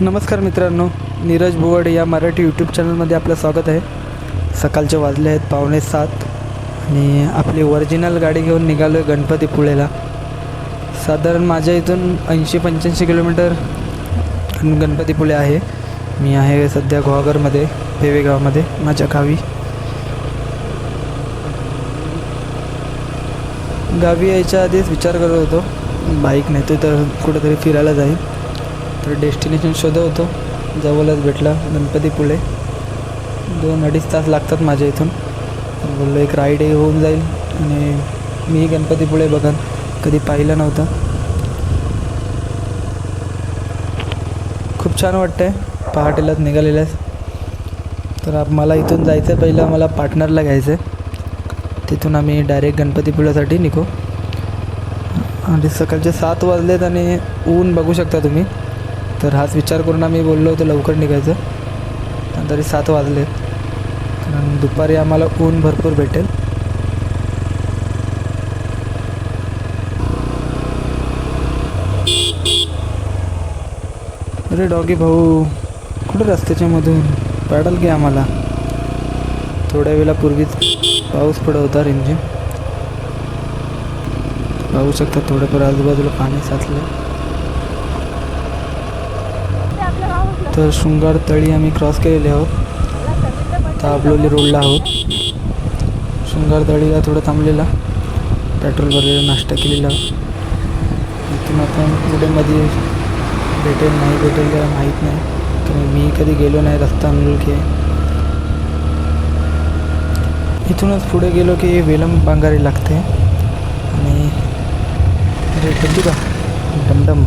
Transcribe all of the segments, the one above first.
नमस्कार मित्रांनो नीरज बुवड या मराठी यूट्यूब चॅनलमध्ये आपलं स्वागत आहे. सकाळचे वाजले आहेत पावणे सात आणि आपली ओरिजिनल गाडी घेऊन निघालो आहे गणपतीपुळेला साधारण माझ्या इथून ऐंशी पंच्याऐंशी किलोमीटर गणपतीपुळे आहे. मी आहे सध्या गुहागरमध्ये पेवेगावमध्ये माझ्या गावी. गावी यायच्या आधीच विचार करत होतो. बाईक नाही तर कुठेतरी फिरायला जाईल. तर डेस्टिनेशन शोधत होतो. जवळच भेटला गणपतीपुळे दोन अडीच तास लागतात माझ्या इथून. बोललो एक राईडही होऊन जाईल. आणि मी गणपतीपुळे बघन. कधी पाहिलं नव्हतं. खूप छान वाटतं आहे पहाटेलाच निघालेलं आहे तर मला इथून जायचं आहे पहिलं मला पार्टनरला घ्यायचं आहे तिथून आम्ही डायरेक्ट गणपतीपुळ्यासाठी निघू. आणि सकाळचे सात वाजलेत आणि ऊन बघू शकता तुम्ही. तर हाच विचार करून आम्ही बोललो होतो लवकर निघायचं. पण तरी सात वाजलेत कारण दुपारी आम्हाला ऊन भरपूर भेटेल. अरे डॉगी भाऊ कुठे रस्त्याच्या मधून? पॅडल घे आम्हाला. थोड्या वेळापूर्वीच पाऊस पडत होता रिमझिम. पाहू शकता थोडंफार आजूबाजूला पाणी साचलं तर शृंगार तळी आम्ही क्रॉस केलेले आहोत. ताबलोली आपलोली रोडला आहोत. शृंगार तळीला थोडं थांबलेला. पेट्रोल भरलेला नाश्ता केलेला. इथून आपण कुठे मध्ये भेटेल नाही भेटेल त्याला माहीत नाही. कारण मी कधी गेलो नाही रस्ता अनोळखी आहे इथूनच पुढे गेलो की वेलम बांगारी लागते. आणि अरे का डमडम.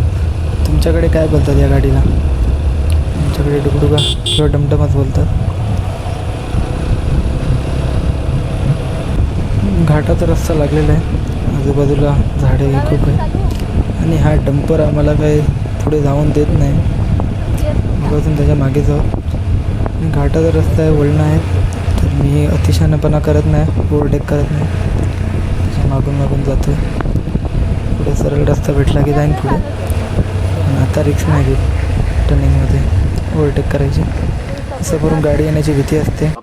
तुमच्याकडे काय बोलतात या गाडीला? आमच्याकडे डुगडुगा किंवा डमडमच बोलतात. घाटाचा रस्ता लागलेला आहे. आजूबाजूला झाडे खूप आहे आणि हा डंपर आम्हाला काही पुढे जाऊन देत नाही. मग अजून त्याच्यामागे जाऊ. आणि घाटाचा रस्ता आहे वळणं आहेत. तर मी अतिशहाणपणा करत नाही ओव्हरटेक करत नाही. त्याच्या मागून मागून जातो पुढे सरळ रस्ता भेटला की जाईन पुढे. आता रिक्स नाही घेत. टर्निंगमध्ये ओव्हरटेक करायची. असं करून गाडी येण्याची भीती असते.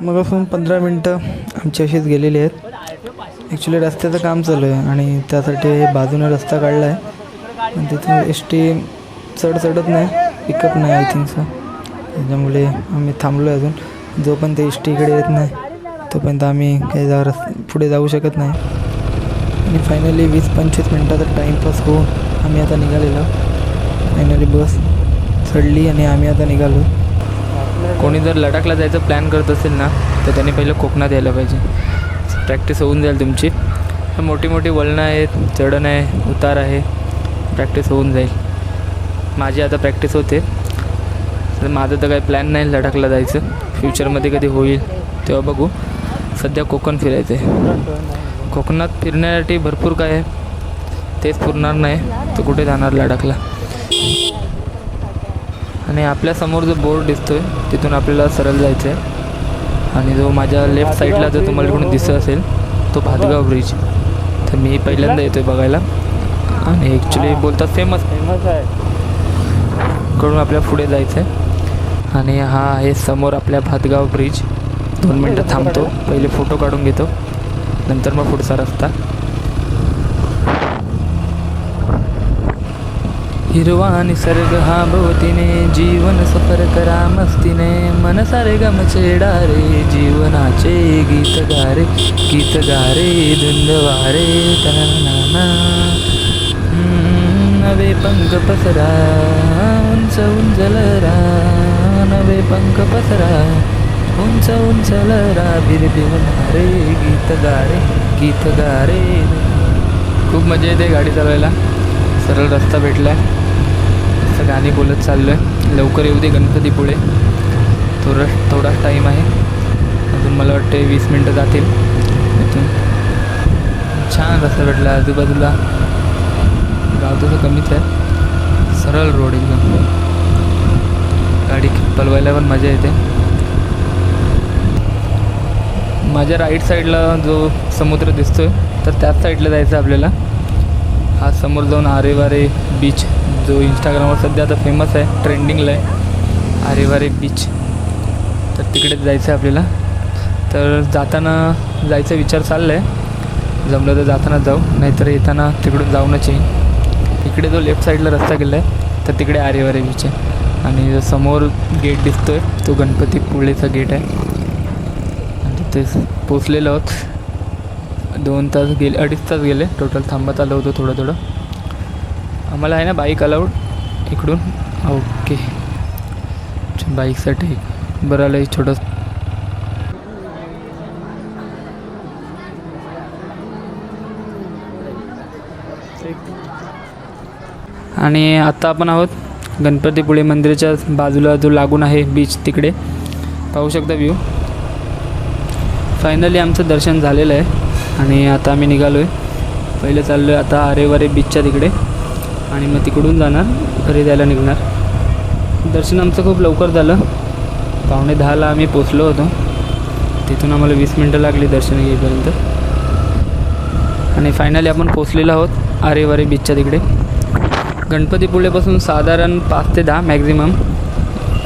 मग असून पंधरा मिनटं आमची अशीच गेलेली आहेत. ॲक्च्युली रस्त्याचं काम चालू आहे आणि त्यासाठी बाजूने रस्ता काढला आहे. आणि तिथून एस टी चढ चढत नाही पिकअप नाही आय थिंक सो त्याच्यामुळे आम्ही थांबलो आहे अजून. जोपर्यंत एस टीकडे येत नाही तोपर्यंत आम्ही काही जा रस् पुढे जाऊ शकत नाही. आणि फायनली वीस पंचवीस मिनटाचा टाईमपास होऊन आम्ही आता निघालेलो. फायनली बस चढली आणि आम्ही आता निघालो. कोणी जर लडाखला जायचं प्लॅन करत असेल ना तर त्यांनी पहिलं कोकणात यायला पाहिजे. प्रॅक्टिस होऊन जाईल तुमची. मोठी मोठी वळणं आहेत चढण आहे उतार आहे. प्रॅक्टिस होऊन जाईल. माझी आता प्रॅक्टिस होते. तर माझं तर काही प्लॅन नाही लडाखला जायचं. फ्युचरमध्ये कधी होईल तेव्हा बघू. सध्या कोकण फिरायचं आहे कोकणात फिरण्यासाठी भरपूर काय आहे तेच पुरणार नाही. तर कुठे जाणार लडाखला? आणि आपल्यासमोर जो बोर्ड दिसतोय तिथून आपल्याला सरळ जायचं आहे आणि जो माझ्या लेफ्ट साईडला जर तुम्हाला कोणी दिसत असेल तो भातगाव ब्रिज तर मी पहिल्यांदा येतोय बघायला. आणि ॲक्च्युली बोलतात फेमस फेमस आहे. कडून आपल्या पुढे जायचं आहे आणि हा आहे समोर आपल्या भातगाव ब्रिज दोन मिनटं थांबतो. पहिले फोटो काढून घेतो. नंतर मग पुढचा रस्ता. हिरवा निसर्ग हा भोवतीने जीवन सफर करा मस्तीने. मन सारे गम रे जीवनाचे गीत गारे गीत गारे धुंद वारे तनना नवे पंख पसरा उंच उंचलरा नवे पंख पसरा उंच उंचलरा बिरबिवणारे गीत गारे गीत गारे. खूप मजा येते गाडी चालवायला. सरळ रस्ता भेटला आहे असं गाणी बोलत चाललो आहे लवकर येऊ दे गणपतीपुळे थोडं थोडा टाईम आहे. अजून मला वाटते वीस मिनटं जातील. इथून. छान रस्ता भेटला. आजूबाजूला गाव तसं कमीच आहे. सरळ रोड एकदम. गाडी पलवायला पण मजा येते. माझ्या राईट साईडला जो समुद्र दिसतोय तर त्याच साईडला जायचं आपल्याला. हा समोर जाऊन आरेवारे बीच जो इंस्टाग्रामवर सध्या आता फेमस आहे ट्रेंडिंगला आहे आरेवारे बीच तर तिकडेच जायचं आहे आपल्याला. तर जाताना जायचा विचार चालला आहे जमलं तर जाताना जाऊ नाहीतर येताना तिकडून जाऊनच येईन. इकडे जो लेफ्ट साईडला रस्ता गेला आहे तर तिकडे आरेवारे बीच आहे. आणि जो समोर गेट दिसतो आहे तो गणपतीपुळेचा गेट आहे. आणि तिथे पोचलेलो आहोत. दोन तास गेले अडीच तास गेले. टोटल थांबत आलो होतो थोडं थोडं. आम्हाला आहे ना बाईक अलाउड इकडून. ओके बाईकसाठी बरं आलं छोटं. आणि आत्ता आपण आहोत गणपतीपुळे मंदिराच्या बाजूला जो लागून आहे बीच तिकडे. पाहू शकता व्ह्यू फायनली आमचं दर्शन झालेलं आहे. आणि आता आम्ही निघालो आहे पहिले चाललो आहे आता आरेवारे बीचच्या तिकडे. आणि मग तिकडून जाणार घरी जायला निघणार. दर्शन आमचं खूप लवकर झालं. पावणे दहाला आम्ही पोचलो होतो. तिथून आम्हाला वीस मिनटं लागली दर्शन घेईपर्यंत. आणि फायनली आपण पोचलेलो आहोत आरेवारे बीचच्या तिकडे. गणपतीपुळेपासून साधारण पाच ते दहा मॅक्झिमम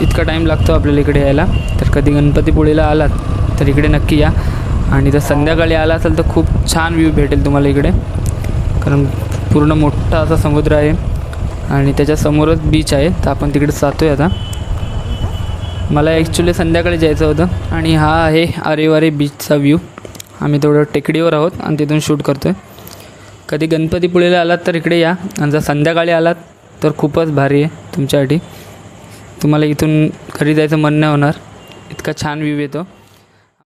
इतका टाईम लागतो आपल्याला इकडे यायला. तर कधी गणपतीपुळेला आलात तर इकडे नक्की या. आणि जर संध्याकाळी आला असाल तर खूप छान व्ह्यू भेटेल तुम्हाला इकडे. कारण पूर्ण मोठा असा समुद्र आहे आणि त्याच्यासमोरच बीच आहे. तर आपण तिकडे जातो आहे आता. मला ॲक्च्युली संध्याकाळी जायचं होतं आणि हा आहे आरेवारे बीचचा व्ह्यू आम्ही थोडं टेकडीवर आहोत आणि तिथून शूट करतो आहे कधी गणपतीपुळेला आलात तर इकडे या. आणि जर संध्याकाळी आलात तर खूपच भारी आहे तुमच्यासाठी. तुम्हाला इथून घरी जायचं मन नाही होणार. इतका छान व्ह्यू येतो.